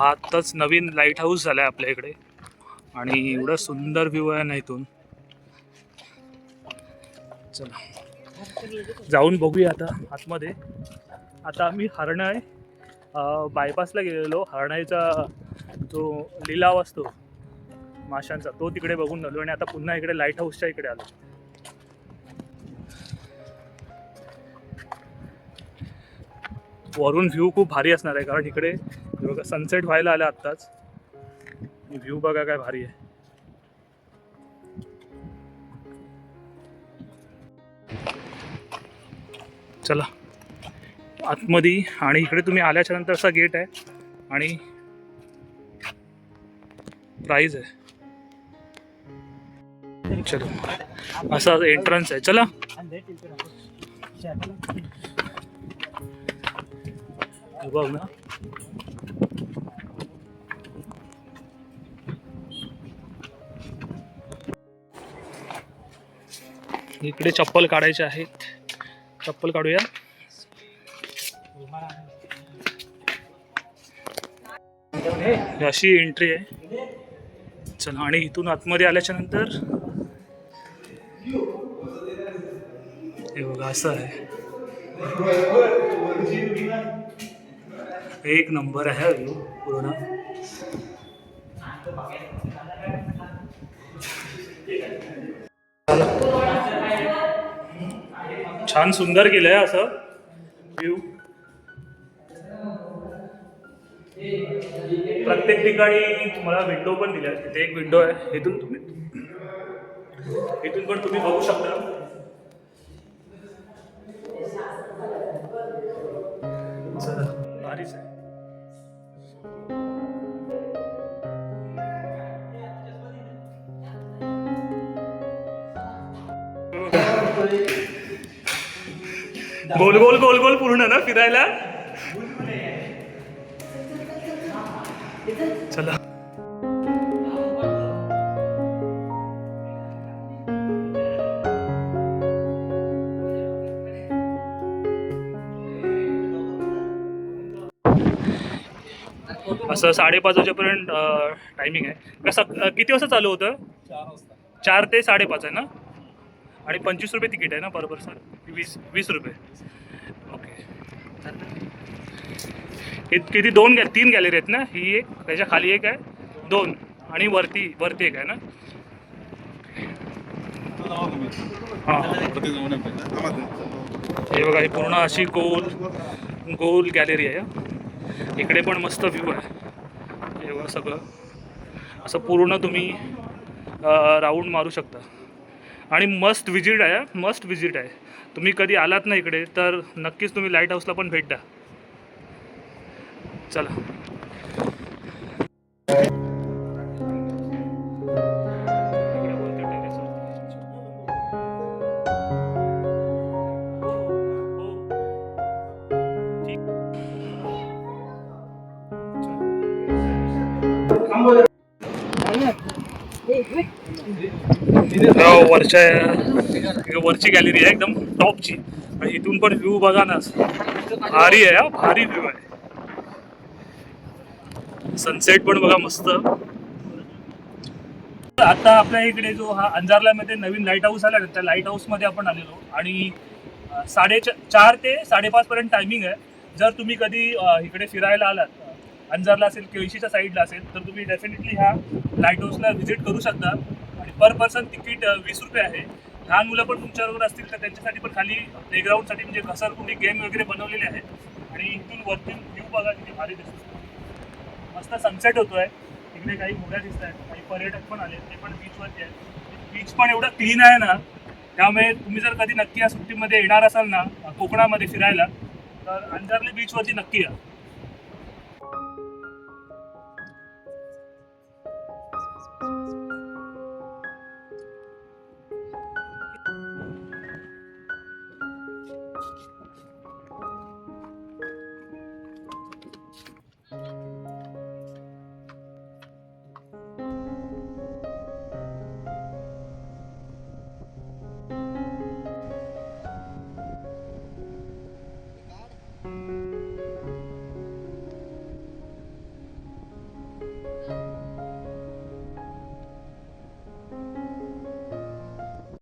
आत्ताच नवीन light house झाला आहे आपल्या इकडे. आणि एवढा सुंदर व्ह्यू आहे ना इथून. चला. जाऊन बघूया आता आतमध्ये. आता आम्ही हरणाय बायपासला गेलेलो. हरणाईचा जो लिलाव असतो माशांचा तो तिकडे बघून आलो. आणि आता पुन्हा इकडे लाइट हाऊसच्या इकडे आलो. वरून व्ह्यू खूप भारी असणार आहे कारण इकडे बघा सनसेट व्हायला आला आत्ताच. व्ह्यू बघा काय भारी आहे. चला. आतमध्ये आणि इकडे तुम्ही आल्याच्यानंतर असा गेट आहे आणि प्राईज आहे. चलो. असा एंट्रन्स आहे. चला. बघ ना. इकडे चप्पल काढायचे आहेत. चप्पल काढूया. अशी एंट्री आहे. चला आणि इथून आतमध्ये आल्याच्यानंतर हे बघा असं आहे. एक नंबर आहे व्ह्यू पूर्ण छान सुंदर केलंय असं. व्ह्यू प्रत्येक ठिकाणी तुम्हाला विंडो पण दिल्या. आहेत. तिथे एक विंडो आहे. इथून तुम्ही इथून पण तुम्ही बघू शकता. गोल गोल गोल गोल पूर्ण ना फिरायला? चला. असं साडेपाच वाजेपर्यंत टायमिंग आहे. कसं किती वाजता चालू होतं? चार ते साडेपाच आहे ना? आणि पंचवीस रुपये तिकीट आहे ना बरोबर सर वीस वीस रुपये. ओके. किती दोन गॅ तीन गॅलरी आहेत ना? ही एक त्याच्याखाली एक आहे. दोन. आणि वरती वरती एक आहे ना? हे. बघा ही पूर्ण अशी गोल गोल गॅलरी आहे इकडे पण मस्त व्ह्यू आहे. हे बघा सगळं. असं पूर्ण तुम्ही राऊंड मारू शकता. आणि मस्ट विजिट आहे मस्ट विजिट आहे. तुम्ही कधी आलात ना इकडे तर नक्कीच तुम्ही लाइट हाऊसला पण भेट द्या. चला. वरच्या वरची गॅलरी आहे एकदम टॉपची आणि इथून पण व्ह्यू बघा ना. भारी आहे हा भारी व्ह्यू आहे. सनसेट पण बघा मस्त. आता आपल्या इकडे जो हा अंजारल्यामध्ये नवीन लाइट हाऊस आला त्या लाइट हाऊसमध्ये आपण आलेलो. आणि साडे चार ते साडेपाच पर्यंत टायमिंग आहे. जर तुम्ही कधी इकडे फिरायला आलात अंजारला असेल केळशीच्या साईडला असेल तर तुम्ही डेफिनेटली ह्या लाइट हाऊसला व्हिजिट करू शकता. आणि पर पर्सन तिकीट वीस रुपये आहे. लहान मुलं पण तुमच्याबरोबर असतील तर त्यांच्यासाठी पण खाली प्लेग्राऊंडसाठी म्हणजे घसरगुंडी गेम वगैरे बनवलेले आहेत. आणि इथून वरती व्ह्यू बघा किती भारी दिसतो मस्त सनसेट होतोय. इकडे काही मुलं दिसत आहेत काही पर्यटक पण आले ते पण बीचवरती आहेत. बीच पण एवढं क्लीन आहे ना त्यामुळे तुम्ही जर कधी नक्की या सुट्टीमध्ये येणार असाल ना कोकणामध्ये फिरायला तर अंजारले बीचवरती नक्की या.